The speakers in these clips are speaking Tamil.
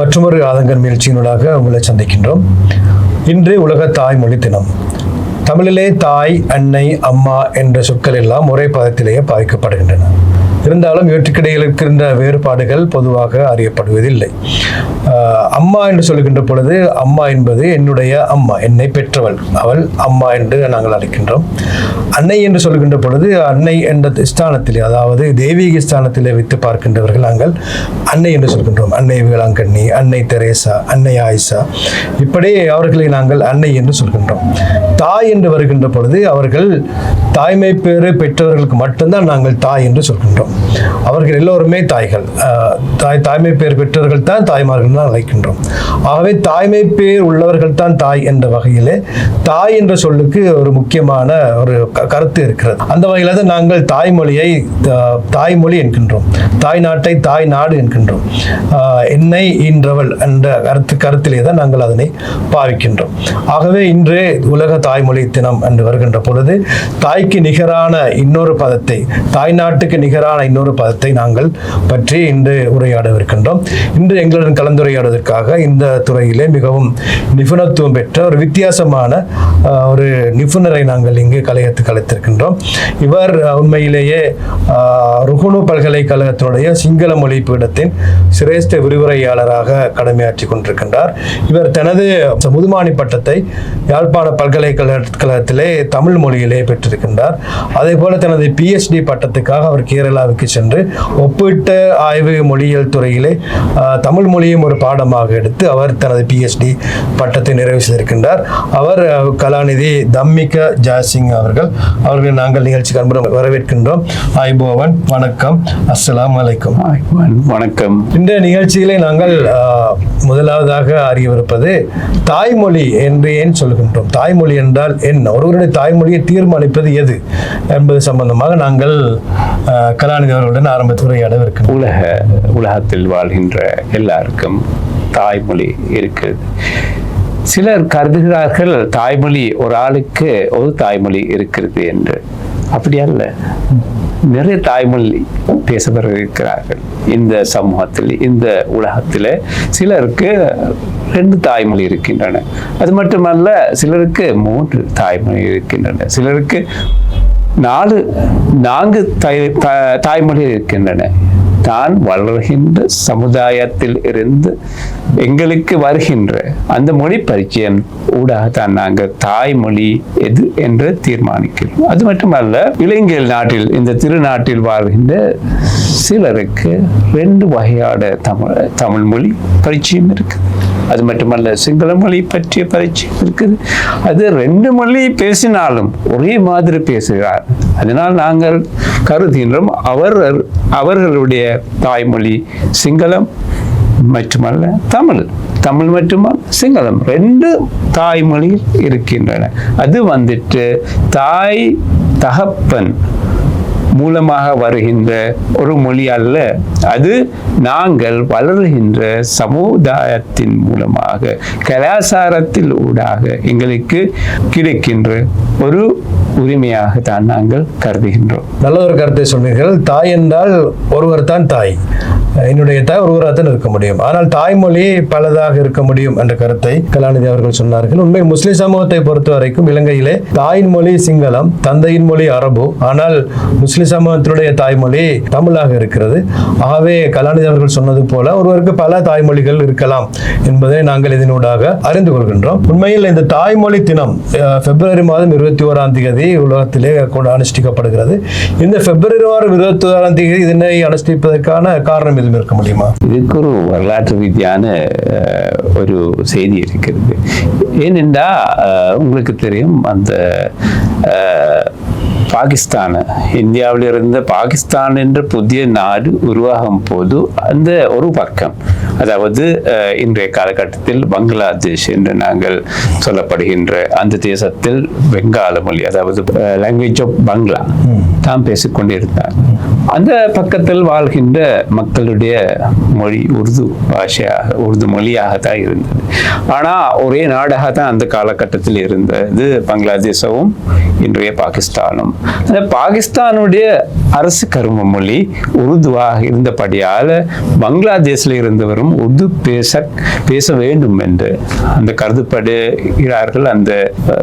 மற்றொரு ஆதங்கன் முயற்சியினூடாக உங்களை சந்திக்கின்றோம். இன்று உலக தாய்மொழி தினம். தமிழிலே தாய் அன்னை அம்மா என்ற சொற்கள் எல்லாம் ஒரே பதத்திலேயே பாதிக்கப்படுகின்றன. இருந்தாலும் இவற்றுக்கிடையில் இருக்கின்ற வேறுபாடுகள் பொதுவாக அறியப்படுவதில்லை. அம்மா என்று சொல்கின்ற பொழுது அம்மா என்பது என்னுடைய அம்மா என்னை பெற்றவள். அவள் அம்மா என்று நாங்கள் அழைக்கின்றோம். அன்னை என்று சொல்கின்ற பொழுது அன்னை என்ற ஸ்தானத்திலே அதாவது தெய்வீக ஸ்தானத்திலே வைத்து பார்க்கின்றவர்கள் நாங்கள் அன்னை என்று சொல்கின்றோம். அன்னை வேளாங்கண்ணி அன்னை தெரேசா அன்னை ஆயிஷா. இப்படி அவர்களை நாங்கள் அன்னை என்று சொல்கின்றோம். தாய் என்று வருகின்ற பொழுது அவர்கள் தாய்மை பேறு பெற்றவர்களுக்கு மட்டும்தான் நாங்கள் தாய் என்று சொல்கின்றோம். அவர்கள் எல்லோருமே தாய்கள். தாய் தாய்மை பேர் பெற்றவர்கள் தான் தாய்மார்கள் தான் அழைக்கின்றோம். ஆகவே தாய்மை பேர் உள்ளவர்கள் தான் தாய் என்ற வகையிலே தாய் என்ற சொல்லுக்கு ஒரு முக்கியமான ஒரு க- கருத்து இருக்கிறது. அந்த வகையில் தான் நாங்கள் தாய்மொழியை தாய்மொழி என்கின்றோம். தாய் நாட்டை தாய் நாடு என்கின்றோம். என்னை ஈன்றவள் என்ற கருத்து கருத்திலே தான் நாங்கள் அதனை பாவிக்கின்றோம். ஆகவே இன்றே உலக தாய்மொழி தினம் என்று வருகின்ற பொழுது தாய்க்கு நிகரான இன்னொரு பதத்தை தாய் நாட்டுக்கு நிகரான இன்னொரு பதத்தை நாங்கள் பற்றி இன்று உரையாடவிருக்கின்றோம். இன்று எங்களுடன் கலந்துரையாடுவதற்காக இந்த துறையிலே மிகவும் நிபுணத்துவம் பெற்ற ஒரு வித்தியாசமான ஒரு நிபுணரை நாங்கள் இங்கு கலையத்துக்கு அழைத்திருக்கின்றோம். இவர் உண்மையிலேயே ருகுணு பல்கலைக்கழகத்தினுடைய சிங்கள மொழி பீடத்தின் சிரேஷ்ட விரிவுரையாளராக கடமையாற்றி கொண்டிருக்கின்றார். இவர் தனது முதுமானி பட்டத்தை யாழ்ப்பாண பல்கலைக்கழகத்திலே தமிழ் மொழியிலே பெற்றிருக்கின்றார். அதே போல தனது பிஎச்டி பட்டத்துக்காக அவர் கேரளாவுக்கு சென்று ஒப்பீட்டு ஆய்வு மொழியியல் துறையிலே தமிழ் மொழியும் ஒரு பாடமாக எடுத்து அவர் தனது பிஎச்டி பட்டத்தை நிறைவு செய்திருக்கின்றார். அவர் கலாநிதி தம்மிக ஜாசிங் அவர்கள் அவர்களை நாங்கள் நிகழ்ச்சிக்கு அன்புடன் வரவேற்கின்றோம். ஐபோவன் வணக்கம். அஸ்ஸலாமு அலைக்கும். வணக்கம். இந்த நிகழ்ச்சியிலே நாங்கள் முதலாவதாக அறியவிருப்பது தாய்மொழி என்று ஏன் சொல்கின்றோம்? தாய்மொழி என்றால் என்ன? ஒருவருடைய தாய்மொழியை தீர்மானிப்பது எது? என்பது சம்பந்தமாக நாங்கள் கலாநிதி அவர்களுடன் ஆரம்பத்தில் உரையாடவிருக்கு உலக உலகத்தில் வாழ்கின்ற எல்லாருக்கும் தாய்மொழி இருக்கிறது சிலர் கருதுகிறார்கள் தாய்மொழி ஒரு ஆளுக்கு ஒரு தாய்மொழி இருக்கிறது என்று. அப்படி அல்ல. நிறைய தாய்மொழி பேசுபவர்கள் இருக்கிறார்கள். இந்த சமூகத்தில் இந்த உலகத்தில் சிலருக்கு ரெண்டு தாய்மொழி இருக்கின்றன. அது மட்டுமல்ல சிலருக்கு மூன்று தாய்மொழி இருக்கின்றன. சிலருக்கு நாலு நான்கு தாய் தா- இருக்கின்றன. தான் வளர்கின்ற சமுதாயத்தில் இருந்து எங்களுக்கு வருகின்ற அந்த மொழி பரிச்சயம் ஊடாக தான் நாங்கள் தாய்மொழி எது என்று தீர்மானிக்கிறோம். அது மட்டுமல்ல இளைஞர் நாட்டில் இந்த திருநாட்டில் வாழ்கின்ற சிலருக்கு ரெண்டு வகையான தமிழ் தமிழ் மொழி பரிச்சயம் இருக்குது. அது மட்டுமல்ல சிங்கள மொழி பற்றிய பரிச்சயம் இருக்குது. அது ரெண்டு மொழி பேசினாலும் ஒரே மாதிரி பேசுகிறார். அதனால் நாங்கள் கருதுகின்றோம். அவர் அவர்களுடைய தாய்மொழி சிங்களம் மட்டுமல்ல தமிழ். தமிழ் மட்டுமா சிங்களம். ரெண்டு தாய்மொழி இருக்கின்றன. அது வந்துட்டு தாய் தகப்பன் மூலமாக வருகின்ற ஒரு மொழி அல்ல. அது நாங்கள் வளர்கின்ற சமுதாயத்தின் மூலமாக கலாச்சாரத்தில் ஊடாக எங்களுக்கு கிடைக்கின்ற ஒரு உரிமையாக தான் நாங்கள் கருதுகின்றோம். நல்ல ஒரு கருத்தை சொன்னீர்கள். தாய் என்றால் ஒருவர் தான் தாய். என்னுடைய தாய் ஒருவராக இருக்க முடியும். ஆனால் தாய்மொழி பலதாக இருக்க முடியும் என்ற கருத்தை கலாநிதி அவர்கள் சொன்னார்கள். உண்மை முஸ்லிம் சமூகத்தை பொறுத்த வரைக்கும் இலங்கையிலே தாயின் மொழி சிங்களம் தந்தையின் மொழி அரபு ஆனால் முஸ்லிம் சமூகத்தினுடைய தாய்மொழி தமிழாக இருக்கிறது. ஆகவே கலாநிதி அவர்கள் சொன்னது போல ஒருவருக்கு பல தாய்மொழிகள் இருக்கலாம் என்பதை நாங்கள் இதனூடாக அறிந்து கொள்கின்றோம். உண்மையில் இந்த தாய்மொழி தினம் பிப்ரவரி மாதம் இருபத்தி ஓராம் தேதி உலகத்திலே கொண்டு அனுஷ்டிக்கப்படுகிறது. இந்த பிப்ரவரி மாதம் இருபத்தி ஓராம் தேதி இதனை அனுஷ்டிப்பதற்கான காரணம் எதுவும் இருக்க முடியுமா? இதுக்கு ஒரு வரலாற்று ரீதியான ஒரு செய்தி இருக்கிறது. ஏனென்றா உங்களுக்கு தெரியும் அந்த பாகிஸ்தான். இந்தியாவில் இருந்த பாகிஸ்தான் என்ற புதிய நாடு உருவாகும் போது அந்த ஒரு பக்கம். அதாவது இன்றைய காலகட்டத்தில் பங்களாதேஷ் என்று நாங்கள் சொல்லப்படுகின்ற அந்த தேசத்தில் பெங்கால மொழி அதாவது லாங்குவேஜ் ஆஃப் பங்களா தான் பேசிக்கொண்டிருந்தார். அந்த பக்கத்தில் வாழ்கின்ற மக்களுடைய மொழி உருது பாஷையாக உருது மொழியாக தான் இருந்தது. ஆனால் ஒரே நாடாக தான் அந்த காலகட்டத்தில் இருந்தது. பங்களாதேஷவும் இன்றைய பாகிஸ்தானும். பாகிஸ்தானுடைய அரசு கரும மொழி உருதுவாக இருந்தபடியால் பங்களாதேஷில் இருந்தவரும் உருது பேச பேச வேண்டும் என்று அந்த கருதப்படுகிறார்கள் அந்த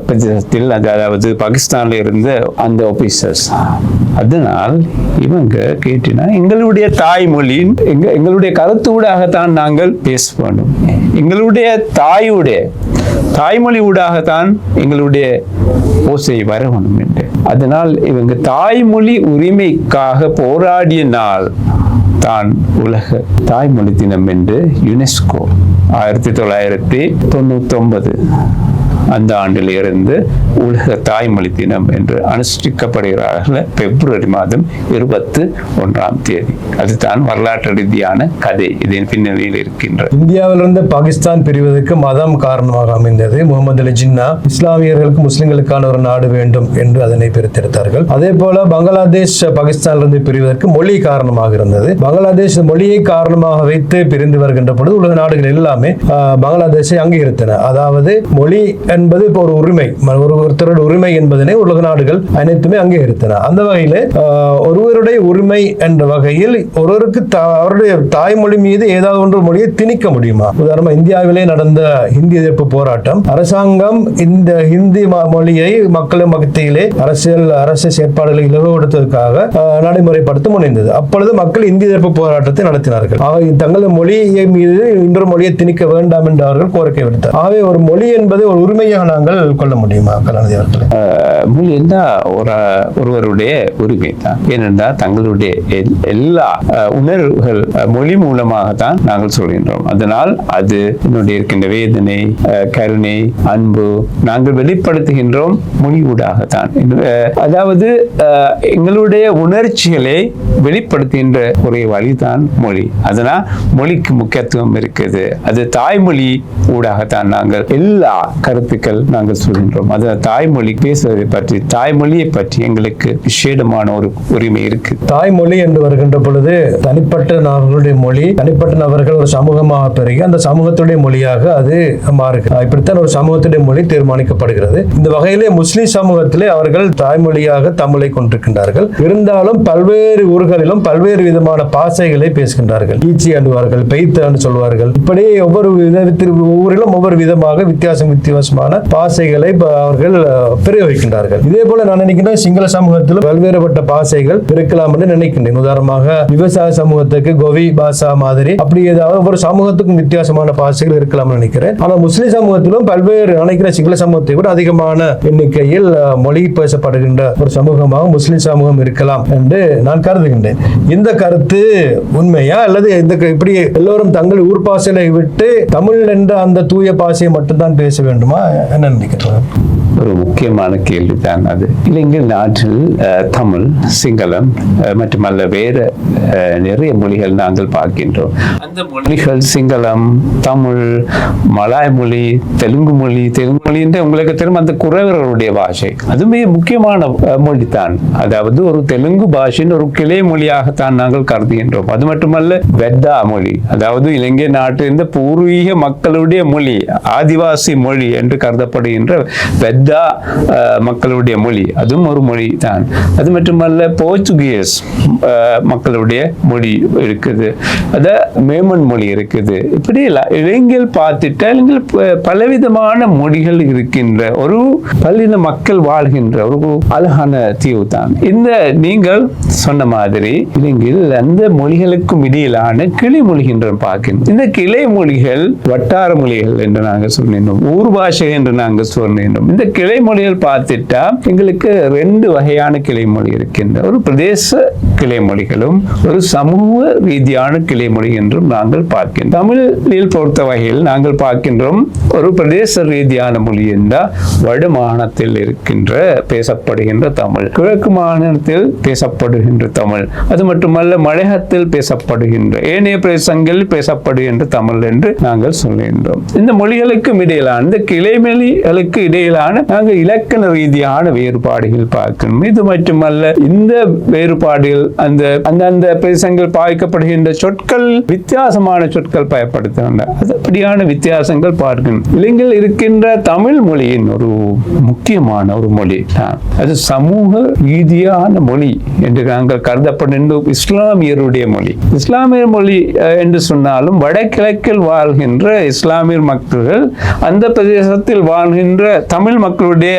பிரதேசத்தில். அதாவது பாகிஸ்தானில் இருந்த அந்த ஆபீசர்ஸ் அதனால் இவங்க கேட்டினா எங்களுடைய தாய்மொழியின் எங்க எங்களுடைய கருத்தூடாகத்தான் நாங்கள் பேச வேண்டும். எங்களுடைய தாயுடைய தாய்மொழி ஊடாகத்தான் எங்களுடைய ஓசை வரணும் என்று. அதனால் இவங்க தாய்மொழி உரிமைக்காக போராடிய நாள் தான் உலக தாய்மொழி தினம் என்று யுனெஸ்கோ ஆயிரத்தி தொள்ளாயிரத்தி தொண்ணூத்தொன்பது. அந்த ஆண்டில் இருந்து உலக தாய்மொழி தினம் என்று அனுஷ்டிக்கப்படுகிறார்கள். பிப்ரவரி மாதம் இருபத்தி ஒன்றாம் தேதி. அதுதான் வரலாற்று ரீதியான கதை. இதன் பின்னணியில் இருக்கின்ற இந்தியாவிலிருந்து பாகிஸ்தான் பிரிவதற்கு மதம் காரணமாக அமைந்தது. முகமது அலி ஜின்னா இஸ்லாமியர்களுக்கு முஸ்லிம்களுக்கான ஒரு நாடு வேண்டும் என்று அதனை பிரித்தெடுத்தார்கள். அதே போல பங்களாதேஷ் பாகிஸ்தானிலிருந்து பிரிவதற்கு மொழி காரணமாக இருந்தது. பங்களாதேஷ் மொழியை காரணமாக வைத்து பிரிந்து வருகின்ற பொழுது உலக நாடுகள் எல்லாமே பங்களாதேஷை அங்கீகரித்தன. அதாவது மொழி என்பது இப்போ ஒரு உரிமை. ஒரு ஒருத்தருடைய உரிமை என்பதனை உலக நாடுகள் அனைத்துமே அங்கீகரித்தன. அந்த வகையில் ஒருவருடைய உரிமை என்ற வகையில் ஒருவருக்கு அவருடைய தாய்மொழி மீது ஏதாவது ஒன்று மொழியை திணிக்க முடியுமா? உதாரணமா இந்தியாவிலே நடந்த ஹிந்தி எதிர்ப்பு போராட்டம் அரசாங்கம் இந்த ஹிந்தி மொழியை மக்கள் மத்தியிலே அரசியல் அரசு செயற்பாடுகளை இலகுபடுத்துவதற்காக நடைமுறைப்படுத்த முனைந்தது. அப்பொழுது மக்கள் இந்தி எதிர்ப்பு போராட்டத்தை நடத்தினார்கள். ஆகவே தங்களது மொழியை மீது இன்னொரு மொழியை திணிக்க வேண்டாம் என்று அவர்கள் கோரிக்கை விடுத்தார். ஆகவே ஒரு மொழி என்பது ஒரு உரிமை உரிமையாக நாங்கள் கொள்ள முடியுமா கலாநிதி அவர்களே? மொழி என்றால் ஒரு ஒருவருடைய உரிமை தான். ஏனென்றால் தங்களுடைய எல்லா உணர்வுகள் மொழி மூலமாக தான் நாங்கள் சொல்கின்றோம். அதனால் அது என்னுடைய இருக்கின்ற வேதனை கருணை அன்பு நாங்கள் வெளிப்படுத்துகின்றோம் மொழி ஊடாகத்தான். அதாவது எங்களுடைய உணர்ச்சிகளை வெளிப்படுத்துகின்ற ஒரே வழிதான் மொழி. அதனால் மொழிக்கு முக்கியத்துவம் இருக்குது. அது தாய்மொழி ஊடாகத்தான் நாங்கள் எல்லா கருத்துக்கள் நாங்கள் சொல்கின்றோம். அது தாய்மொழி பேசுவதை பற்றி தாய்மொழியை பற்றி எங்களுக்கு விசேடமான ஒரு உரிமை இருக்கு. தாய்மொழி என்று வருகின்ற பொழுது தனிப்பட்ட நபர்களுடைய மொழி தனிப்பட்ட நபர்கள் ஒரு சமூகமாக பெருகி அந்த சமூகத்துடைய மொழியாக அது மாறுகிறது. இப்படித்தான் ஒரு சமூகத்துடைய மொழி தீர்மானிக்கப்படுகிறது. இந்த வகையிலே முஸ்லிம் சமூகத்திலே அவர்கள் தாய்மொழியாக தமிழை கொண்டிருக்கின்றார்கள். இருந்தாலும் பல்வேறு ஊர்களிலும் பல்வேறு விதமான பாசைகளை பேசுகின்றார்கள். ஈச்சி அண்டுவார்கள் பெய்த்தான்னு சொல்வார்கள். இப்படி ஒவ்வொரு விதத்தில் ஒவ்வொருவரிலும் ஒவ்வொரு விதமாக வித்தியாசம் வித்தியாசமாக வித்தியாசமான பாசைகளை அவர்கள் பிரயோகிக்கின்றார்கள். இதே போல நான் நினைக்கிறேன் சிங்கள சமூகத்திலும் பல்வேறுபட்ட பாசைகள் இருக்கலாம் என்று நினைக்கின்றேன். உதாரணமாக விவசாய சமூகத்துக்கு கோவி பாஷா மாதிரி அப்படி ஏதாவது ஒரு சமூகத்துக்கும் வித்தியாசமான பாசைகள் இருக்கலாம் நினைக்கிறேன். ஆனால் முஸ்லிம் சமூகத்திலும் பல்வேறு நினைக்கிற சிங்கள சமூகத்தை விட அதிகமான எண்ணிக்கையில் மொழி பேசப்படுகின்ற ஒரு சமூகமாக முஸ்லிம் சமூகம் இருக்கலாம் என்று நான் கருதுகின்றேன். இந்த கருத்து உண்மையா? அல்லது இந்த க- இப்படி எல்லோரும் தங்கள் ஊர் பாசையை விட்டு தமிழ் என்ற அந்த தூய பாஷையை மட்டும்தான் பேச வேண்டுமா? என்ன நினைக்கிறேன் ஒரு முக்கியமான கேள்விதான் அது. இலங்கை நாட்டில் தமிழ் சிங்களம் மட்டுமல்ல வேறு நிறைய மொழிகள் நாங்கள் பார்க்கின்றோம். அந்த மொழிகள் சிங்களம் தமிழ் மலாய் மொழி தெலுங்கு மொழி தெலுங்கு மொழி என்று உங்களுக்கு தெரியும் அந்த குறவர்களுடைய பாஷை. அதுமே முக்கியமான மொழி தான் அதாவது ஒரு தெலுங்கு பாஷையின் ஒரு கிளை மொழியாகத்தான் நாங்கள் கருதுகின்றோம். அது மட்டுமல்ல வெத்தா மொழி. அதாவது இலங்கை நாட்டில் இருந்த பூர்வீக மக்களுடைய மொழி ஆதிவாசி மொழி என்று என்று கருதப்படுகின்ற பெத்தா மக்களுடைய மொழி. அதுவும் ஒரு மொழி தான் அது மட்டுமல்ல போர்ச்சுகீஸ் மக்களுடைய மொழி இருக்குது. அத மேமன் மொழி இருக்குது. இப்படி எல்லாம் இளைஞர்கள் பார்த்துட்டா இளைஞர்கள் பலவிதமான மொழிகள் இருக்கின்ற ஒரு பல்லின மக்கள் வாழ்கின்ற ஒரு அழகான தீவு தான் இந்த நீங்கள் சொன்ன மாதிரி இலங்கையில் அந்த மொழிகளுக்கும் இடையிலான கிளை மொழிகின்ற பார்க்கின்றோம் இந்த கிளை மொழிகள் வட்டார மொழிகள் என்று நாங்கள் சொன்னோம். ஊர் பாஷை என்று நாங்கள் சொன்னோம் இந்த கிளை மொழிகள் பார்த்துட்டா எங்களுக்கு ரெண்டு வகையான கிளை மொழி இருக்கின்ற ஒரு பிரதேச கிளை மொழிகளும் ஒரு சமூக ரீதியான கிளை மொழி என்றும் நாங்கள் பார்க்கின்றோம். தமிழில் பொறுத்த வகையில் நாங்கள் பார்க்கின்றோம் ஒரு பிரதேச ரீதியான மொழி என்றால் வட மாகாணத்தில் இருக்கின்ற பேசப்படுகின்ற தமிழ் கிழக்கு மாகாணத்தில் பேசப்படுகின்ற தமிழ் அது மட்டுமல்ல மலையகத்தில் பேசப்படுகின்ற ஏனைய பிரதேசங்களில் பேசப்படுகின்ற தமிழ் என்று நாங்கள் சொல்கின்றோம். இந்த மொழிகளுக்கும் இடையிலான இந்த கிளை மொழிகளுக்கு இடையிலான நாங்கள் இலக்கண ரீதியான வேறுபாடுகள் பார்க்கணும் இது மட்டுமல்ல இந்த வேறுபாடுகள் அந்த அந்தந்த பிரதேசங்கள் பாதிக்கப்படுகின்ற சொற்கள் வித்தியாசமான சொற்கள் பயன்படுத்துகின்றன. அப்படியான வித்தியாசங்கள் பார்க்கணும். இலங்கையில் இருக்கின்ற தமிழ் மொழியின் ஒரு முக்கியமான ஒரு மொழி. தான் அது சமூக ரீதியான மொழி என்று நாங்கள் கருதப்படுகின்ற இஸ்லாமியருடைய மொழி. இஸ்லாமிய மொழி என்று சொன்னாலும் வடகிழக்கில் வாழ்கின்ற இஸ்லாமிய மக்கள்கள் அந்த பிரதேசத்தில் வாழ்கின்ற தமிழ் மக்களுடைய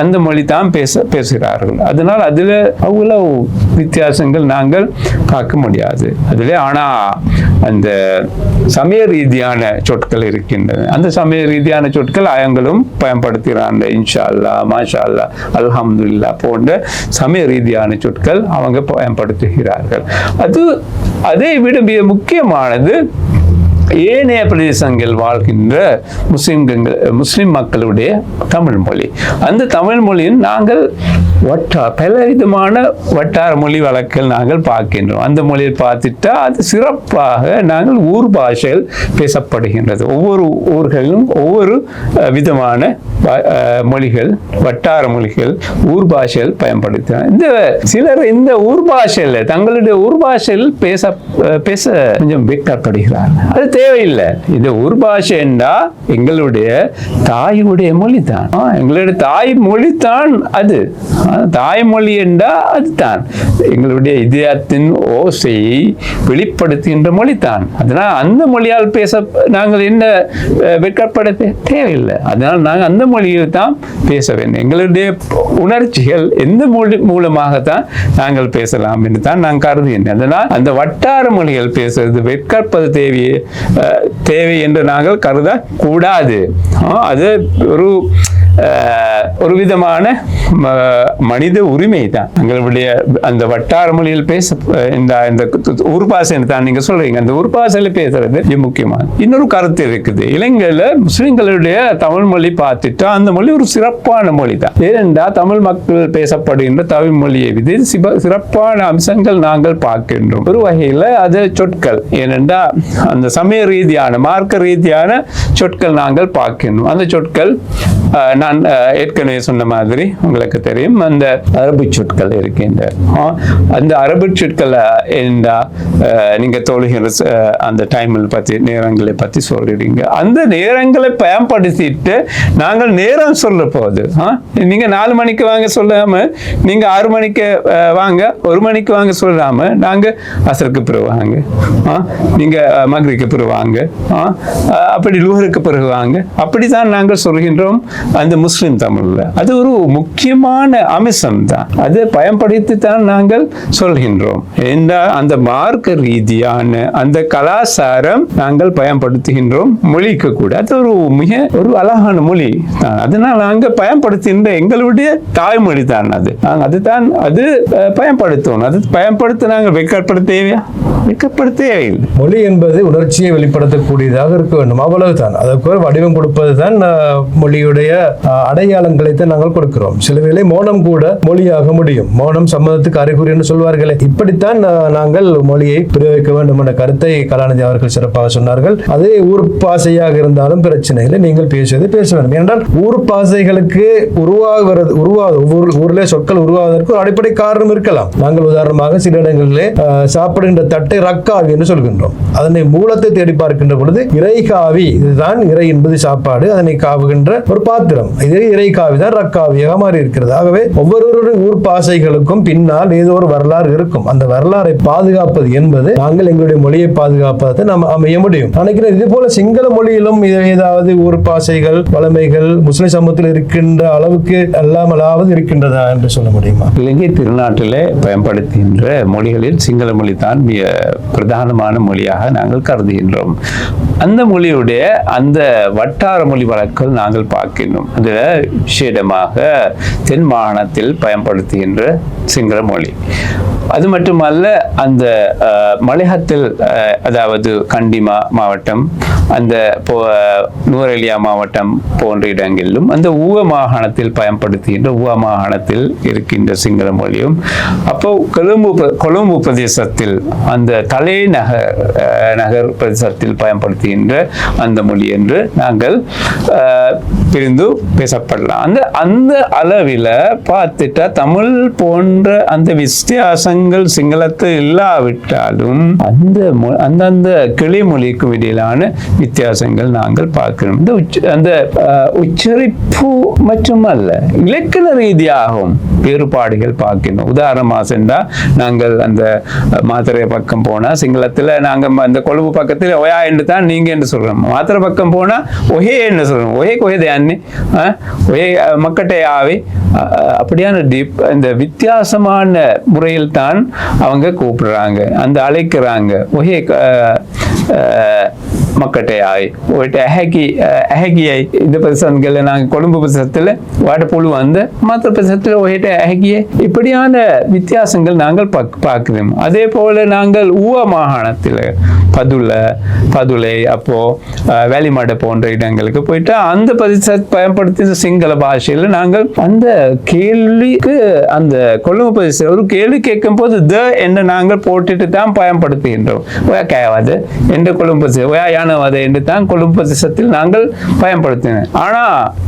அந்த மொழி தான் பேச பேசுகிறார்கள். அதனால் அதில் அவ்வளவு வித்தியாசங்கள் நாங்கள் காக்க முடியாது அதில் ஆனால் அந்த சமய ரீதியான சொற்கள் இருக்கின்றன அந்த சமய ரீதியான சொற்கள் அயங்களும் பயன்படுத்துகிறாங்க இன்ஷா அல்லா மாஷா அல்லா அல்ஹம்துலில்லா போன்ற சமய ரீதியான சொற்கள் அவங்க பயன்படுத்துகிறார்கள் அது அதை விட மிக முக்கியமானது ஏனைய பிரதேசங்கள் வாழ்கின்ற முஸ்லிம்கள் முஸ்லிம் மக்களுடைய தமிழ் மொழி அந்த தமிழ் மொழியில் நாங்கள் வட்டா பல விதமான வட்டார மொழி வழக்கில் நாங்கள் பார்க்கின்றோம். அந்த மொழியை பார்த்துட்டா அது சிறப்பாக நாங்கள் ஊர் பாஷையில் பேசப்படுகின்றது. ஒவ்வொரு ஊர்களிலும் ஒவ்வொரு விதமான மொழிகள் வட்டார மொழிகள் ஊர் பாஷையில் பயன்படுத்தின இந்த சிலர் இந்த ஊர் பாஷையில் தங்களுடைய ஊர் பாஷையில் பேச பேச கொஞ்சம் வெட்கப்படுகிறார்கள். அது தேவையில்லை. இந்த பாஷை பாஷைண்டா எங்களுடைய தாயுடைய மொழி தான் எங்களுடைய தாய் மொழி தான் அது தாய்மொழி என்றா அதுதான். எங்களுடைய இதயத்தின் ஓசையை வெளிப்படுத்துகின்ற மொழி தான் அதனால் அந்த மொழியால் பேச நாங்கள் என்ன வெட்கப்பட தேவையில்லை. அதனால் நாங்கள் அந்த மொழியில் தான் பேச வேண்டும். எங்களுடைய உணர்ச்சிகள் எந்த மொழி மூலமாகத்தான் நாங்கள் பேசலாம் என்று தான் நான் கருதுகின்றேன். அதனால் அந்த வட்டார மொழிகள் பேசுறது வெட்கற்பது தேவையே தேவை என்று நாங்கள் கருத கூடாது அது ஒரு ஒரு விதமான ம- மனித உரிமை தான். எங்களுடைய அந்த வட்டார மொழியில் பேச இந்த இந்த உருபாசனை தான் நீங்கள் சொல்றீங்க. அந்த உருபாசையில் பேசுறது மிக இன்னொரு கருத்து இருக்குது. இலங்கையில முஸ்லிம்களுடைய தமிழ் மொழி பார்த்துட்டா அந்த மொழி ஒரு சிறப்பான மொழி தான். ஏனென்றால் தமிழ் மக்கள் பேசப்படுகின்ற தமிழ் மொழியை விதி சிறப்பான அம்சங்கள் நாங்கள் பார்க்கின்றோம். ஒரு வகையில் அது சொற்கள். ஏனென்றால் அந்த சமய ரீதியான மார்க்க ரீதியான சொற்கள் நாங்கள் பார்க்கின்றோம். அந்த சொற்கள் நான் ஏற்கனவே சொன்ன மாதிரி உங்களுக்கு தெரியும். அந்த அரபு சொற்கள் இருக்கின்ற. அந்த அரபு சொற்கள் இருந்தா நீங்கள் நீங்க தொழுகிற அந்த டைமில் பத்தி நேரங்களை பத்தி சொல்றீங்க. அந்த நேரங்களை பயன்படுத்திட்டு நாங்கள் நேரம் சொல்ல போகுது நீங்கள் நீங்க நாலு மணிக்கு வாங்க சொல்லாம நீங்க ஆறு மணிக்கு வாங்க ஒரு மணிக்கு வாங்க சொல்லாம நாங்க அசருக்கு பிறகு வாங்க ஆ, நீங்க பிறகு வாங்க ஆ, அப்படி லூஹருக்கு பிறகு வாங்க. அப்படிதான் நாங்கள் சொல்கின்றோம். அந்த முஸ்லீம் தமிழ்ல. அது ஒரு முக்கியமான அம்சம் தான் அதை பயன்படுத்தி தான் நாங்கள் சொல்கின்றோம். என்றால் அந்த மார்க்க ரீதியான அந்த கலாச்சாரம் நாங்கள் பயன்படுத்துகின்றோம் மொழிக்கு கூட. அது ஒரு மிக ஒரு அழகான மொழி தான் அதனால் நாங்கள் பயன்படுத்துகின்ற எங்களுடைய தாய்மொழி தான் அது. நாங்கள் அதுதான் அது பயன்படுத்தணும் அது பயன்படுத்த நாங்கள் வெட்கப்பட தேவையா? வெட்கப்பட தேவையில்லை மொழி என்பது உணர்ச்சியை வெளிப்படுத்தக்கூடியதாக இருக்க வேண்டும். அவ்வளவுதான். அதற்கு ஒரு வடிவம் கொடுப்பது தான் மொழியுடைய அடையாளங்களை தான் நாங்கள் கொடுக்கிறோம். சில வேளை மௌனம் கூட மொழியாக முடியும். மௌனம் சம்மதத்துக்கு அறிகுறி என்று சொல்வார்களே. இப்படித்தான் நாங்கள் மொழியை பிரயோகிக்க வேண்டும் என்ற கருத்தை கலாநிதி அவர்கள் சிறப்பாக சொன்னார்கள். அதே ஊர் பாசையாக இருந்தாலும் பிரச்சனை இல்லை. நீங்கள் பேசுவதை பேச வேண்டும். ஏனென்றால் ஊர் பாசைகளுக்கு உருவாகிறது உருவாது ஒவ்வொரு ஊரிலே சொற்கள் உருவாவதற்கு ஒரு அடிப்படை காரணம் இருக்கலாம். நாங்கள் உதாரணமாக சில இடங்களிலே சாப்பிடுகின்ற தட்டை ரக்காவி என்று சொல்கின்றோம். அதனை மூலத்தை தேடி பார்க்கின்ற பொழுது இறைகாவி இதுதான் இறை என்பது சாப்பாடு அதனை காவுகின்ற ஒரு பாத்திரம். இதே இறைகாவி தான் ரக்காவியாக மாறி இருக்கிறது ஆகவே ஒவ்வொருவருடைய ஊர் பாசைகளுக்கும் பின்னால் ஏதோ ஒரு வரலாறு இருக்கும். அந்த வரலாறை பாதுகாப்பது என்பது நாங்கள் எங்களுடைய மொழியை பாதுகாப்பதை நாம் அமைய முடியும். நினைக்கிறேன் இது போல சிங்கள மொழியிலும் ஏதாவது ஊர் பாசைகள் வளமைகள் முஸ்லிம் சமூகத்தில் இருக்கின்ற அளவுக்கு அல்லாமலாவது இருக்கின்றதா என்று சொல்ல முடியுமா? இலங்கை திருநாட்டிலே பயன்படுத்துகின்ற மொழிகளில் சிங்கள மொழி தான் மிக பிரதானமான மொழியாக நாங்கள் கருதுகின்றோம். அந்த மொழியுடைய அந்த வட்டார மொழி வழக்கில் நாங்கள் பார்க்கின்றோம். அதில் விசேடமாக தென் மாகாணத்தில் பயன்படுத்துகின்ற சிங்கள மொழி. அது மட்டுமல்ல அந்த மலையகத்தில் அதாவது கண்டி மா மாவட்டம் அந்த போ நூரெலியா மாவட்டம் போன்ற இடங்களிலும் அந்த ஊவ மாகாணத்தில் பயன்படுத்துகின்ற ஊவ மாகாணத்தில் இருக்கின்ற சிங்கள மொழியும் அப்போ கொழும்பு கொழும்பு பிரதேசத்தில் அந்த தலைநகர் நகர் பிரதேசத்தில் பயன்படுத்துகின்ற அந்த மொழி என்று நாங்கள் அஹ், பிரிந்து பேசப்படலாம். அந்த அந்த அளவில் பார்த்துட்டா தமிழ் போன்ற அந்த வித்தியாசங்கள் சிங்களத்து சிங்களத்தில் இல்லாவிட்டாலும் அந்த அந்தந்த கிளை மொழிக்கும் இடையிலான வித்தியாசங்கள் நாங்கள் பார்க்கிறோம். இந்த உச்ச- அந்த உச்சரிப்பு மட்டுமல்ல இலக்கண ரீதியாகவும் வேறுபாடுகள் பார்க்கணும். உதாரணமாக சென்றால் நாங்கள் அந்த மாத்திரை பக்கம் போனால் சிங்களத்தில் நாங்கள் அந்த கொழும்பு பக்கத்தில் ஒயா என்று தான் நீங்கள் என்று சொல்கிறோம் மாத்திரை பக்கம் போனால் ஒஹே என்று சொல்கிறோம் ஒஹே கொஹே அன்னி ஒஹே மக்கட்டை மக்கட்டே ஆவி. அப்படியான டிப் இந்த வித்தியாசமான முறையில் தான் அவங்க கூப்பிடுறாங்க. அந்த அழைக்கிறாங்க. ஒஹே அஹ், அஹ், மக்கட்டே ஆய். ஒயிட்டு அஹகி அஹகியை இந்த பிரசன்களை நாங்கள் கொழும்பு பிரசத்தில் வாட்டப்பொழு வந்து மற்ற பிரசத்தில் ஒயிட்டு அஹகியை இப்படியான வித்தியாசங்கள் நாங்கள் பாக்- பார்க்கிறோம். அதே போல நாங்கள் ஊவ மாகாணத்தில் பதுல பதுளை அப்போ அஹ், வேலிமடை போன்ற இடங்களுக்கு போயிட்டு அந்த பிரதேசத்தை பயன்படுத்தின சிங்கள பாஷையில் நாங்கள் அந்த கேள்விக்கு அந்த கொழும்பு பிரதேசம் ஒரு கேள்வி கேட்கும் போது த என்று நாங்கள் போட்டுட்டு தான் பயன்படுத்துகின்றோம். ஒயா கேவாது என்ற கொழும்பு பிரதேசம் ஒயா என்று தான் கொழும்பு பிரதேசத்தில் நாங்கள் பயன்படுத்தினோம். ஆனா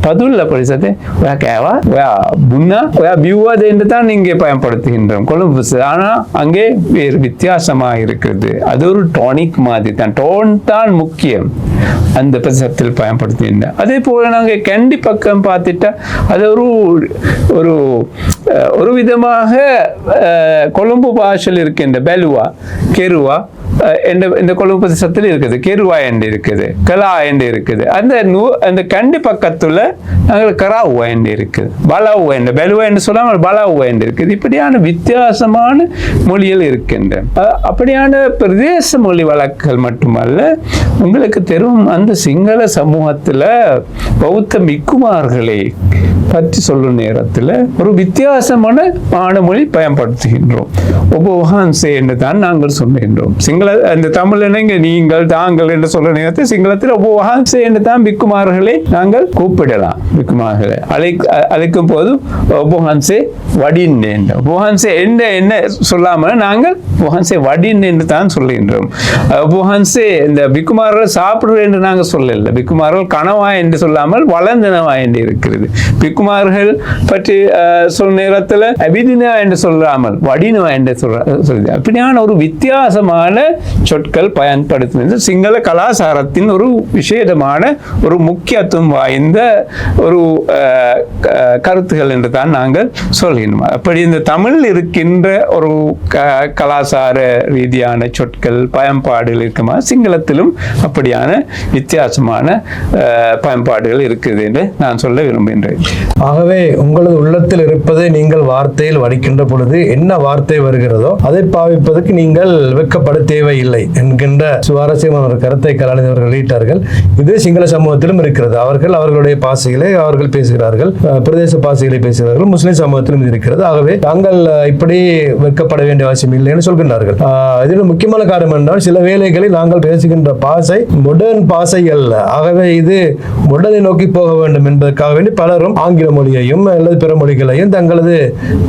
பதுல்ல பிரதேசத்தை ஒயா கேவா ஒயா புண்ணா ஒயா பியூவாது என்று தான் இங்கே பயன்படுத்துகின்றோம் கொழும்பு பிரதேசம் ஆனா அங்கே வேறு வித்தியாசமாக இருக்கிறது அது ஒரு டானிக் மாதிரி தான். டோன் தான் முக்கியம். அந்த பிரதேசத்தில் பயன்படுத்துகின்றன அதே போல நாங்க கண்டி பக்கம் பார்த்துட்டா அது ஒரு ஒரு ஒரு விதமாக அஹ், கொழும்பு பாஷையில் இருக்கின்ற பெலுவா கெருவா இந்த இந்த கொழும்பு பிரதேசத்தில் இருக்குது. கெருவா என்று இருக்குது. கலா என்று இருக்குது. அந்த நூ அந்த கண்டி பக்கத்தில் நாங்கள் கராவுவா என்று இருக்குது. பலாவுவா என்று பெலுவா என்று சொல்லாமல் பலாவுவா என்று இருக்குது. இப்படியான வித்தியாசமான மொழிகள் இருக்கின்றன அப்படியான பிரதேச மொழி வழக்குகள் மட்டுமல்ல உங்களுக்கு தெரியும் அந்த சிங்கள சமூகத்தில் பௌத்த மிக்குமார்களை பற்றி சொல்லும் நேரத்தில் ஒரு வித்தியாசமான மானமொழி பயன்படுத்துகின்றோம். உபவகான்சே என்று தான் நாங்கள் சொல்கின்றோம். சிங்கள அந்த தமிழ் இங்க நீங்கள் தாங்கள் என்று சொல்ற நேரத்தில் சிங்களத்தில் உபவகான்சே என்று தான் பிக்குமார்களை நாங்கள் கூப்பிடலாம். பிக்குமார்களை அழை அழைக்கும் போது உபஹான்சே வடின் என்று. உபஹான்சே என்ன என்ன சொல்லாமல் நாங்கள் உபஹான்சே வடின் என்று தான் சொல்கின்றோம். உபஹான்சே இந்த பிக்குமார்கள் சாப்பிடுற என்று நாங்கள் சொல்லல. பிக்குமார்கள் கனவா என்று சொல்லாமல் வளர்ந்தனவா என்று இருக்கிறது. பிக்குமார்கள் பற்றி சொல் நேரத்தில் அபிதினா என்று சொல்லாமல் வடினவா என்று சொல்ற சொல்லுது அப்படியான ஒரு வித்தியாசமான சொற்கள் பயன்படுத்தினது சிங்கள கலாச்சாரத்தின் ஒரு விசேடமான ஒரு முக்கியத்துவம் வாய்ந்த ஒரு கருத்துகள் என்று தான் நாங்கள் சொல்கின்றோம். அப்படி இந்த தமிழ் இருக்கின்ற ஒரு க கலாச்சார ரீதியான சொற்கள் பயன்பாடுகள் இருக்குமா? சிங்களத்திலும் அப்படியான வித்தியாசமான அஹ், பயன்பாடுகள் இருக்குது என்று நான் சொல்ல விரும்புகின்றேன். ஆகவே உங்களது உள்ளத்தில் இருப்பதை நீங்கள் வார்த்தையில் வடிக்கின்ற பொழுது என்ன வார்த்தை வருகிறதோ அதை பாவிப்பதற்கு நீங்கள் தேவை இல்லை என்கின்ற சுவாரஸ்யமான ஒரு கருத்தை கலாநிதி அவர்கள் வெளியிட்டார்கள். இது சிங்கள சமூகத்திலும் இருக்கிறது. அவர்கள் அவர்களுடைய பாசைகளை அவர்கள் பேசுகிறார்கள். பிரதேச பாசைகளை பேசுகிறார்கள். முஸ்லிம் சமூகத்திலும் இருக்கிறது. ஆகவே தாங்கள் இப்படி வெட்கப்பட வேண்டிய அவசியம் இல்லை என்று சொல்கின்றார்கள். இதில் முக்கியமான காரணம் என்றால் சில வேலைகளை நாங்கள் பேசுகின்ற பாசை மொடர்ன் பாசை அல்ல. ஆகவே இது மொடர்னை நோக்கி போக வேண்டும் என்பதற்காக வேண்டி பலரும் ஆங்கில மொழியையும் அல்லது பிற மொழிகளையும் தங்களது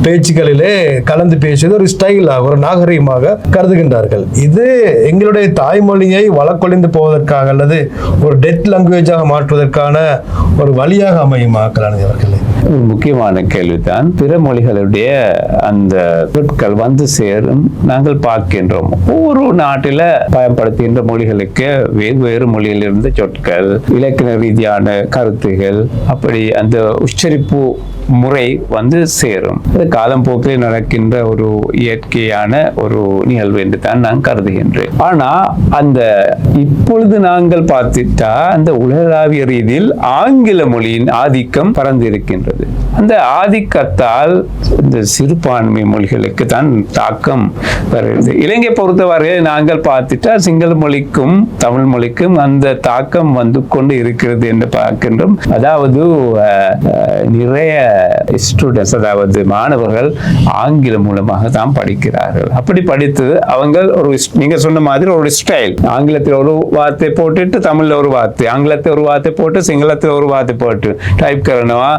பேச்சுக்களிலே கலந்து பேசுவது ஒரு ஸ்டைலாக ஒரு நாகரிகமாக கருதுகின்றார்கள். இது எங்களுடைய தாய்மொழியை வழக்கொழிந்து போவதற்காக அல்லது ஒரு டெத் லாங்குவேஜாக மாற்றுவதற்கான ஒரு வழியாக அமையுமா கலாநிதி அவர்களே? முக்கியமான கேள்விதான். பிற மொழிகளுடைய அந்த சொற்கள் வந்து சேரும் நாங்கள் பார்க்கின்றோம். ஒவ்வொரு நாட்டில் பயன்படுத்துகின்ற மொழிகளுக்கு வேறு வேறு மொழியிலிருந்து சொற்கள் இலக்கண ரீதியான கருத்துகள் அப்படி அந்த உச்சரிப்பு முறை வந்து சேரும். காலம் காலம்போக்கில் நடக்கின்ற ஒரு இயற்கையான ஒரு நிகழ்வு என்று தான் நான் கருதுகின்றேன். ஆனா அந்த இப்பொழுது நாங்கள் பார்த்துட்டா அந்த உலகளாவிய ரீதியில் ஆங்கில மொழியின் ஆதிக்கம் பறந்திருக்கின்றது அந்த ஆதிக்கத்தால் இந்த சிறுபான்மை மொழிகளுக்கு தான் தாக்கம் வருகிறது. இலங்கை பொறுத்தவரையில் நாங்கள் பார்த்துட்டா சிங்கள மொழிக்கும் தமிழ் மொழிக்கும் அந்த தாக்கம் வந்து கொண்டு இருக்கிறது என்று பார்க்கின்றோம். அதாவது நிறைய ஸ்டூடெண்ட்ஸ் அதாவது மாணவர்கள் ஆங்கிலம் மூலமாக தான் படிக்கிறார்கள். அப்படி படித்தது அவங்க ஒரு நீங்க சொன்ன மாதிரி ஒரு ஸ்டைல் ஆங்கிலத்தில் ஒரு வார்த்தை போட்டுட்டு தமிழ்ல ஒரு வார்த்தை. ஆங்கிலத்தில் ஒரு வார்த்தை போட்டு சிங்களத்தில் ஒரு வார்த்தை போட்டு. டைப் கரணவா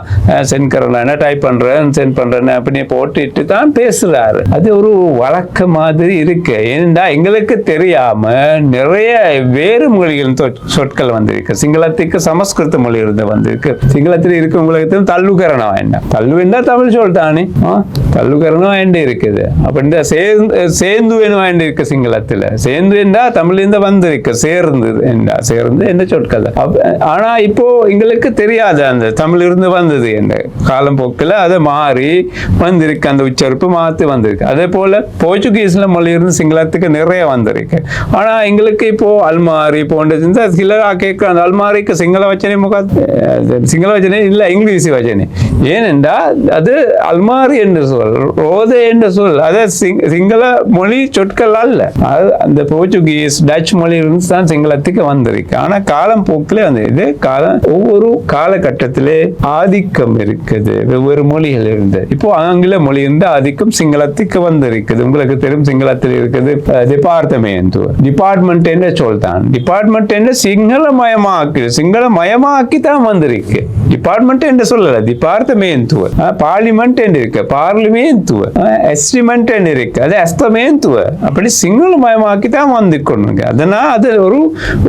சென்ட் கரணா டைப் பண்றேன் சென்ட் பண்றேன் அப்படின்னு போட்டுட்டு தான் பேசுறாரு. அது ஒரு வழக்க மாதிரி இருக்கு. ஏன்டா எங்களுக்கு தெரியாம நிறைய வேறு மொழிகளின் சொற்கள் வந்திருக்கு. சிங்களத்துக்கு சமஸ்கிருத மொழி இருந்து வந்திருக்கு. சிங்களத்தில் இருக்கவங்களுக்கு தள்ளுகரணம் என்ன தள்ளு வேண்டா தமிழ் சொல்லிட்டானே தானே ஆ தள்ளுக்கரணம் வேண்டி இருக்குது அப்ப சேர்ந்து சேர்ந்து வேணும் வேண்டி இருக்கு சிங்களத்துல சேர்ந்து என்றா தமிழ்லேருந்து வந்திருக்கு சேர்ந்து என்றா சேர்ந்து என்ன சொற்கள் ஆனா இப்போ எங்களுக்கு தெரியாது அந்த தமிழ் இருந்து வந்தது என்ற காலம் போக்கில் அதை மாறி வந்திருக்கு அந்த உச்சரிப்பு மாற்றி வந்திருக்கு அதே போல போர்ச்சுகீஸ்ல மொழி இருந்து சிங்களத்துக்கு நிறைய வந்திருக்கு ஆனா எங்களுக்கு இப்போ அல்மாரி போன்ற இந்த சில கேட்குற அந்த அல்மாரிக்கு சிங்கள வச்சனை முக சிங்கள வச்சனை இல்லை இங்கிலீஷ் வச்சனை ஏனென்றால் அது அல்மாரி என்று சொல் ரோதே என்று சொல். அது சிங்கள மொழி சொற்கள் அல்ல. அது அந்த போர்ச்சுகீஸ் டச் மொழியிலிருந்து தான் சிங்களத்துக்கு வந்திருக்கு. ஆனால் காலம் போக்கிலே வந்து இது காலம் ஒவ்வொரு காலகட்டத்திலே ஆதிக்கம் இருக்குது. வெவ்வேறு மொழிகள் இருந்து. இப்போ ஆங்கில மொழி இருந்து ஆதிக்கம் சிங்களத்துக்கு வந்திருக்குது. உங்களுக்கு தெரியும் சிங்களத்தில் இருக்குது டிபார்ட்மெண்ட் டிபார்ட்மெண்ட் என்ன சொல்தான் டிபார்ட்மெண்ட் என்ன சிங்கள மயமாக்கி தான் வந்திருக்கு. டிபார்ட்மெண்ட் என்று சொல்லல. டிபார்ட்மெண்ட் பார்லிமெண்ட் என்று இருக்கு பார்லிமெண்ட் எஸ்டிமெண்ட் இருக்கு அது எஸ்தமேந்துவ அப்படி சிங்களமயமாக்கி தான் வந்து கொண்டுங்க அதனால் அது ஒரு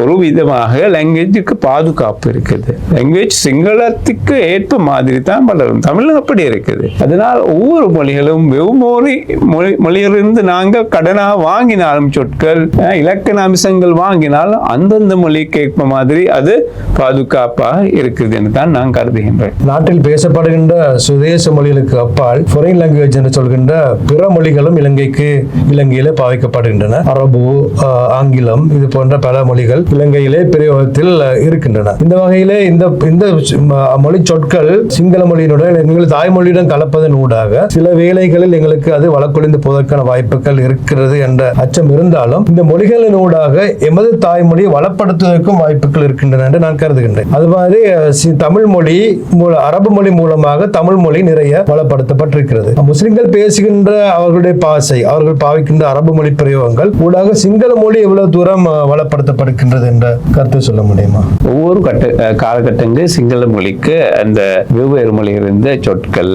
ஒரு விதமாக லாங்குவேஜுக்கு பாதுகாப்பு இருக்குது. லாங்குவேஜ் சிங்களத்துக்கு ஏற்ப மாதிரி தான் வளரும். தமிழ் அப்படி இருக்குது. அதனால் ஒவ்வொரு மொழிகளும் வெவ்வேறு மொழி மொழியிலிருந்து நாங்கள் கடனாக வாங்கினாலும் சொற்கள் இலக்கண அம்சங்கள் வாங்கினாலும் அந்தந்த மொழிக்கு ஏற்ப மாதிரி அது பாதுகாப்பாக இருக்குது என்று தான் நான் கருதுகின்றேன். நாட்டில் பேசப்படுகின்ற சுதேச மொழிகளுக்கு அப்பால் ஃபொரின் லாங்குவேஜ் என்று சொல்கின்ற பிற மொழிகளும் இலங்கைக்கு இலங்கையிலே பாவிக்கப்படுகின்றன. அரபு ஆங்கிலம் இது போன்ற பல மொழிகள் இலங்கையிலே பிரயோகத்தில் இருக்கின்றன. இந்த வகையிலே இந்த இந்த மொழி சொற்கள் சிங்கள மொழியினுடன் எங்கள் தாய்மொழியுடன் கலப்பதன் ஊடாக சில வேளைகளில் எங்களுக்கு அது வழக்கொழிந்து போவதற்கான வாய்ப்புகள் இருக்கிறது என்ற அச்சம் இருந்தாலும் இந்த மொழிகளின் ஊடாக எமது தாய்மொழியை வளப்படுத்துவதற்கும் வாய்ப்புகள் இருக்கின்றன என்று நான் கருதுகின்றேன். அது மாதிரி சி- தமிழ் மொழி மூல- அரபு மொழி மூலமாக தமிழ் மொழி நிறைய பலப்படுத்தப்பட்டிருக்கிறது. முஸ்லிம்கள் பேசுகின்ற அவர்களுடைய பாசை அவர்கள் பாவிக்கின்ற அரபு மொழி பிரயோகங்கள் ஊடாக சிங்கள மொழி எவ்வளவு தூரம் வளப்படுத்தப்படுகின்றது என்ற கருத்தை சொல்ல முடியுமா? ஒவ்வொரு கட்ட காலகட்டங்கள் சிங்கள மொழிக்கு அந்த வெவ்வேறு மொழியிலிருந்து சொற்கள்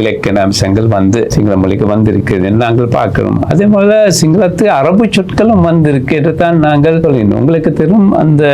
இலக்கண அம்சங்கள் வந்து சிங்கள மொழிக்கு வந்திருக்கிறது நாங்கள் பார்க்கிறோம். அதே போல சிங்களத்து அரபு சொற்களும் வந்திருக்கு என்று தான் நாங்கள் சொல்லினோம் உங்களுக்கு தெரியும் அந்த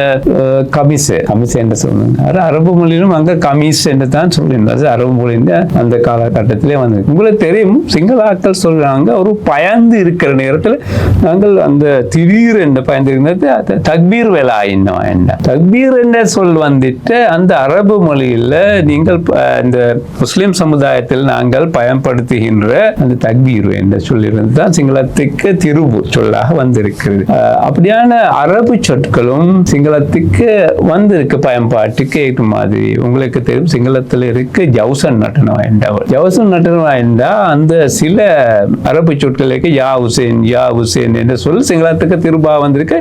கமிசு கமிஸ் என்று சொல்லுங்க அரபு மொழியிலும் அங்க கமிஸ் என்று தான் சொல்லினோம் சொல்லியிருந்தோம் அது அரபு மொழியின் அந்த காலகட்டத்திலே வந்து உங்களுக்கு தெரியும் சிங்கள ஆட்கள் சொல்றாங்க ஒரு பயந்து இருக்கிற நேரத்தில் நாங்கள் அந்த திடீர் என்று பயந்து இருந்தது தக்பீர் வேலா இன்னும் என்ன. தக்பீர் என்ற சொல் வந்துட்டு அந்த அரபு மொழியில் நீங்கள் ப- இந்த முஸ்லிம் சமுதாயத்தில் நாங்கள் பயன்படுத்துகின்ற அந்த தக்பீர் என்ற சொல்லிருந்து தான் சிங்களத்துக்கு திருவு சொல்லாக வந்திருக்கிறது. அப்படியான அரபு சொற்களும் சிங்களத்துக்கு வந்திருக்கு பயன்பாட்டுக்கு ஏற்ற மாதிரி. உங்களுக்கு தெரியும் சிங்களத்தில் இருக்க அதற்கு ஜவுசன் நட்டனம் என்றவர் ஜவுசன் நட்டனம் என்றா அந்த சில அரபு சொற்களுக்கு யா உசேன் யா உசேன் என்று சொல் சிங்களத்துக்கு திரும்பா வந்திருக்கு.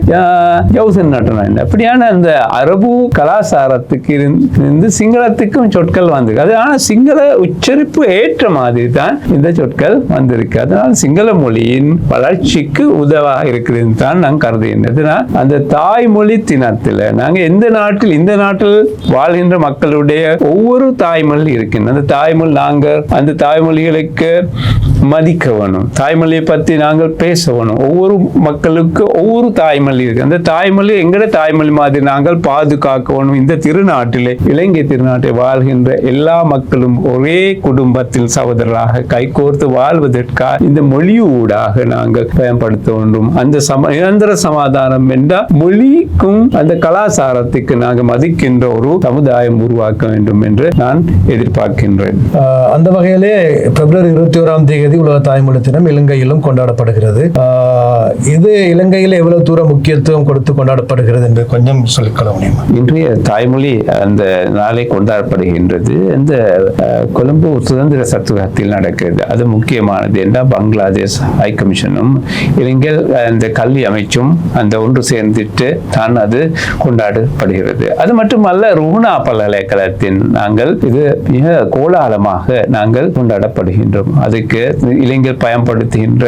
ஜவுசன் நட்டனம் என்ற அப்படியான அந்த அரபு கலாச்சாரத்துக்கு இருந்து சிங்களத்துக்கும் சொற்கள் வந்திருக்கு. அது ஆனால் சிங்கள உச்சரிப்பு ஏற்ற மாதிரி தான் இந்த சொற்கள் வந்திருக்கு. அதனால் சிங்கள மொழியின் வளர்ச்சிக்கு உதவாக இருக்கிறது தான் நான் கருதுகின்றதுனால் அந்த தாய்மொழி தினத்தில் நாங்கள் எந்த நாட்டில் இந்த நாட்டில் வாழ்கின்ற மக்களுடைய ஒவ்வொரு தாய்மொழி இருக்கின்ற அந்த தாய்மொழி நாங்கள் அந்த தாய்மொழிகளுக்கு மதிக்க வேணும். தாய்மொழியை பற்றி நாங்கள் பேச வேணும். ஒவ்வொரு மக்களுக்கு ஒவ்வொரு தாய்மொழி இருக்கு. அந்த தாய்மொழி எங்கட தாய்மொழி மாதிரி நாங்கள் பாதுகாக்க வேணும். இந்த திருநாட்டிலே இலங்கை திருநாட்டை வாழ்கின்ற எல்லா மக்களும் ஒரே குடும்பத்தில் சகோதரராக கைகோர்த்து வாழ்வதற்காக இந்த மொழியூடாக நாங்கள் பயன்படுத்த வேண்டும். அந்த சம நிரந்தர சமாதானம் என்றால் மொழிக்கும் அந்த கலாச்சாரத்துக்கு நாங்கள் மதிக்கின்ற ஒரு சமுதாயம் உருவாக்க வேண்டும் என்று நான் எதிர்பார்க்கின்றேன். அந்த வகையிலே பிப்ரவரி இருபத்தி ஓராம் தேதி உலக தாய்மொழி தினம் இலங்கையிலும் கொண்டாடப்படுகிறது. இது இலங்கையில் எவ்வளவு தூரம் முக்கியத்துவம் கொடுத்து கொண்டாடப்படுகிறது என்று கொஞ்சம் சொல்லிக்கொள்ள முடியுமா? இன்றைய தாய்மொழி அந்த நாளை கொண்டாடப்படுகின்றது. இந்த கொழும்பு சுதந்திர சத்துவத்தில் நடக்கிறது. அது முக்கியமானது என்றால் பங்களாதேஷ் ஹை கமிஷனும் இளைஞர் அந்த கல்வி அமைச்சும் அந்த ஒன்று சேர்ந்துட்டு தான் அது கொண்டாடப்படுகிறது. அது மட்டுமல்ல ருகுணா பல்கலைக்கழகத்தின் நாங்கள் இது மிக கோலாகலமாக நாங்கள் கொண்டாடப்படுகின்றோம். அதுக்கு இளைஞர் பயன்படுத்துகின்ற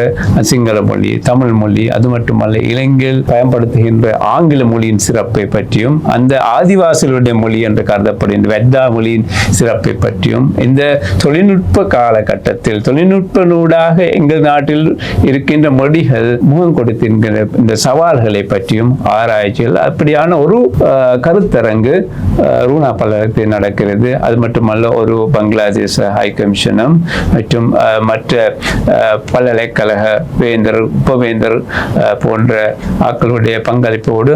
சிங்கள மொழி தமிழ் மொழி அது மட்டுமல்ல இளைஞர் பயன்படுத்துகின்ற ஆங்கில மொழியின் சிறப்பை பற்றியும் அந்த ஆதிவாசிகளுடைய மொழி என்று கருதப்படுகின்ற வெத்தா மொழியின் சிறப்பை பற்றியும் இந்த தொழில்நுட்ப காலகட்டத்தில் தொழில்நுட்ப நூடாக எங்கள் நாட்டில் இருக்கின்ற மொழிகள் முகம் கொடுத்திருக்கின்ற இந்த சவால்களை பற்றியும் ஆராய்ச்சிகள் அப்படியான ஒரு கருத்தரங்கு ரூணா ரூனா நடக்கிறது. அது மட்டுமல்ல அதனால் ஒரு பங்களாதேஷ் ஹை கமிஷனும் மற்றும் மற்ற பல்கலைக்கழக வேந்தர் உபவேந்தர் போன்ற ஆக்களுடைய பங்களிப்போடு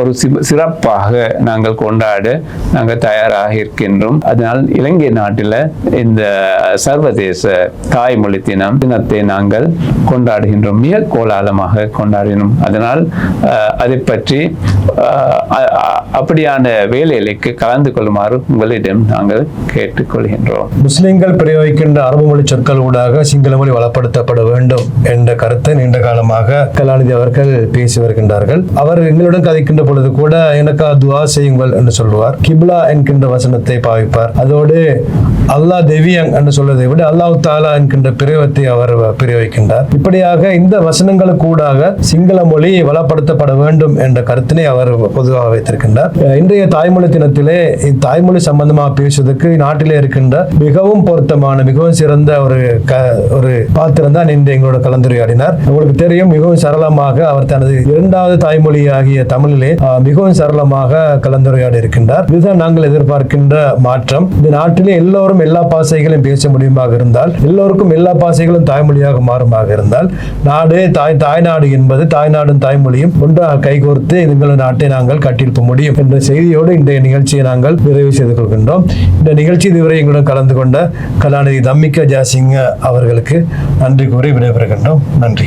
ஒரு சிறப்பாக நாங்கள் கொண்டாட நாங்கள் தயாராக இருக்கின்றோம் அதனால் இலங்கை நாட்டில் இந்த சர்வதேச தாய்மொழி தினம் தினத்தை நாங்கள் கொண்டாடுகின்றோம் மிக கோலாலமாக கொண்டாடினோம் அதனால் அஹ், அதை பற்றி அப்படியான வேலைகளுக்கு கலந்து கொள்ளுமாறு உங்களிடம் நாங்கள் கேட்டுக்கொள்கின்றோம். முஸ்லிம்கள் பிரயோகிக்கின்ற அரபு மொழி சொற்கள் ஊடாக சிங்கள மொழி வளப்படுத்தப்பட வேண்டும் என்ற கருத்தை நீண்ட காலமாக கலாநிதி அவர்கள் பேசி வருகின்றார்கள். அவர் எங்களுடன் கதைக்கின்ற பொழுது கூட எனக்கு துவா செய்யுங்கள் என்று சொல்லுவார். கிப்லா என்கின்ற வசனத்தை பாவிப்பார். அதோடு அல்லாஹ் தெவியங் என்று சொல்வதை விட அல்லாஹ் தாலா என்கின்ற பிரயோகத்தை அவர் பிரயோகிக்கின்றார். இப்படியாக இந்த வசனங்களுக்கு கூடாக சிங்கள மொழி வளப்படுத்தப்பட வேண்டும் என்ற கருத்தினை அவர் பொதுவாக வைத்திருக்கின்றார். இன்றைய தாய்மொழி தினத்திலே தாய்மொழி சம்பந்தமாக பேசுவதற்கு நாட்டிலே இருக்கின்ற மிகவும் பொருத்தமான மிகவும் சிறந்த ஒரு க ஒரு பாத்திரம் தான் இன்று எங்களோட கலந்துரையாடினார். உங்களுக்கு தெரியும் மிகவும் சரளமாக அவர் தனது இரண்டாவது தாய்மொழி ஆகிய தமிழிலே மிகவும் சரளமாக கலந்துரையாடி இருக்கின்றார். இதுதான் நாங்கள் எதிர்பார்க்கின்ற மாற்றம். இந்த நாட்டிலே எல்லோரும் எல்லா பாசைகளையும் பேச முடியுமாக இருந்தால் எல்லோருக்கும் எல்லா பாசைகளும் தாய்மொழியாக மாறுமாக இருந்தால் நாடு தாய் தாய்நாடு என்பது தாய்நாடும் தாய்மொழியும் ஒன்றாக கைகோர்த்து எங்கள் நாட்டை நாங்கள் கட்டியிருப்ப முடியும். என்ற செய்தியோடு இன்றைய நிகழ்ச்சியை நாங்கள் நிறைவு செய்து கொள்கின்றோம். இந்த நிகழ்ச்சி இதுவரை எங்களுடன் கலந்து கொண்ட கலாநிதி தம்மிகா ஜாசிங்க அவர்களுக்கு நன்றி கூறி விடைபெறுகின்றோம். நன்றி.